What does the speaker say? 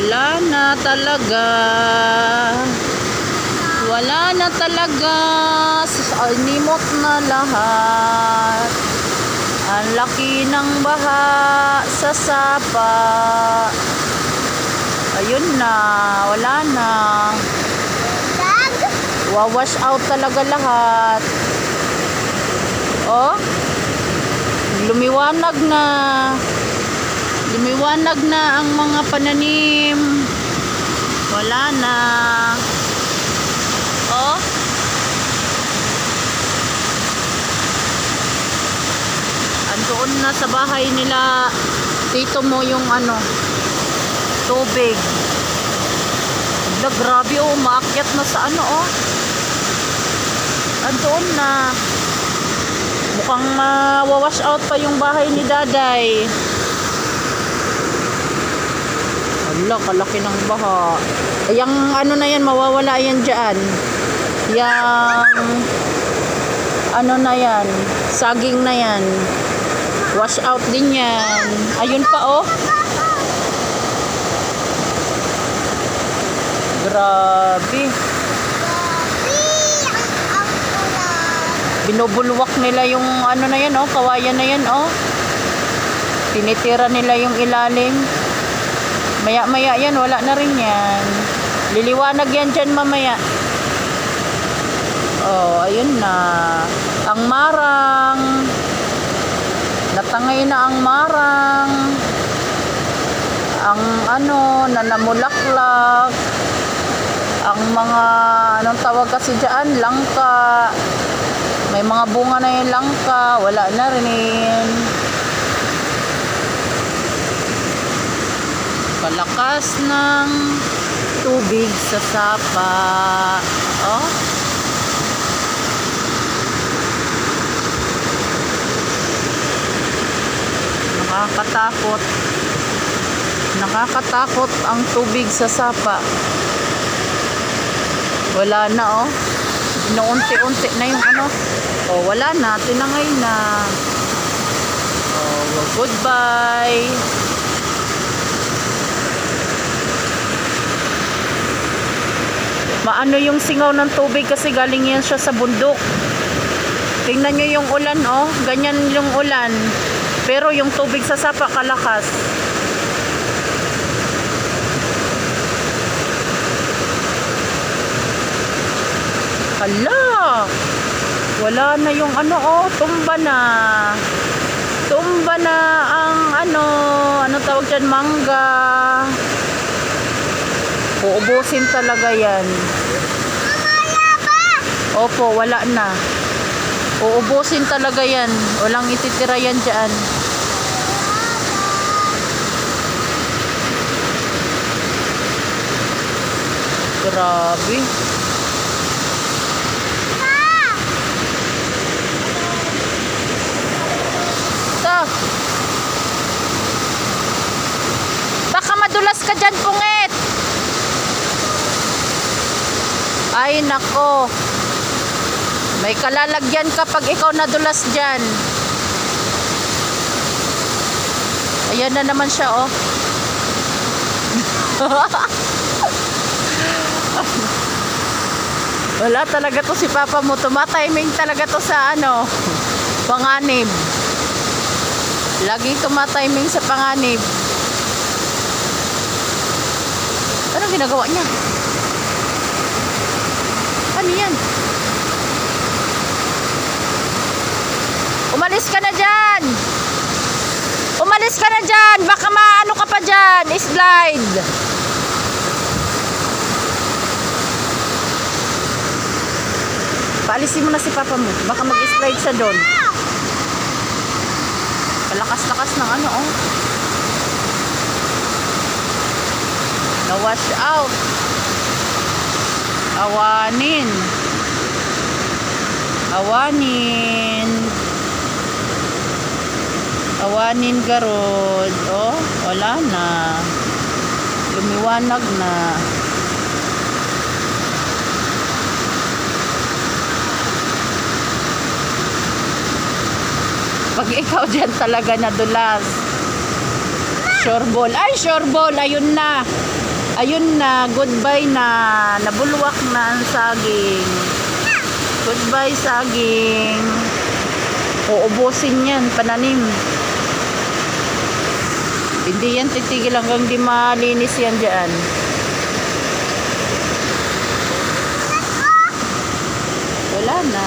Wala na talaga. Wala na talaga. Animot na lahat. Ang laki ng baha sa sapa. Ayun na. Wala na. Wawash out talaga lahat. Oh. Lumiwanag na. Lumiwanag na ang mga pananim. Wala na. Oh. Andoon na sa bahay nila. Tito mo yung ano. Tubig. Hala, grabe oh, maakyat na sa ano oh. Andoon na. Mukhang mawawash out pa yung bahay ni Daday. Hala, kalaki ng baha. Yung ano na yan, mawawala yan dyan. Yang ano na yan, saging na yan. Wash out din yan. Ayun pa oh. Grabe. Binubulwak nila yung ano na yan, oh, kawayan na yan, oh. Tinitira nila yung ilalim. Maya-maya yan, wala na rin yan. Liliwanag yan dyan mamaya. Oh, ayun na. Ang marang. Natangay na ang marang. Ang ano, nanamulaklak. Ang mga, anong tawag kasi dyan, langka. May mga bunga na yung langka, wala na rin. Palakas ng tubig sa sapa. Oh. Nakakatakot. Nakakatakot ang tubig sa sapa. Wala na oh. Inuunti-unti na yung ano. Oh, wala na. Tinangay na. Oh, well, goodbye. Maano yung singaw ng tubig kasi galing yan siya sa bundok. Tingnan nyo yung ulan, oh. Ganyan yung ulan. Pero yung tubig sa sapa kalakas. Hala! Wala na yung ano, oh, tumba na. Tumba na ang ano, ano tawag dyan, mangga. Uubusin talaga yan. Opo, wala na. Uubusin talaga yan. Walang ititira yan dyan. Grabe. Ito. Baka madulas ka dyan, pungit. Ay, nako. May kalalagyan kapag ikaw nadulas dyan. Ayan na naman siya, oh. Wala talaga to si Papa mo. Tumatiming talaga to sa ano, panganib. Laging tumatiming sa panganib. Anong ginagawa niya? Ano yan? Umalis ka na dyan! Umalis ka na dyan! Baka maano ka pa dyan! Slide! Paalisin mo na si Papa mo. Baka mag-slide siya doon. Palakas-lakas ng ano, oh. Na-wash out. Awanin. Awanin. Awanin garod. Oh, wala na. Lumiwanag na. Pag ikaw dyan talaga nadulas. Sure ball. Ay, sure ball. Ayun na. Ayun na, goodbye na. Nabulwak na ang saging. Goodbye, saging. Uubusin yan, pananim. Hindi yan titigil hanggang di malinis yan dyan. Wala na.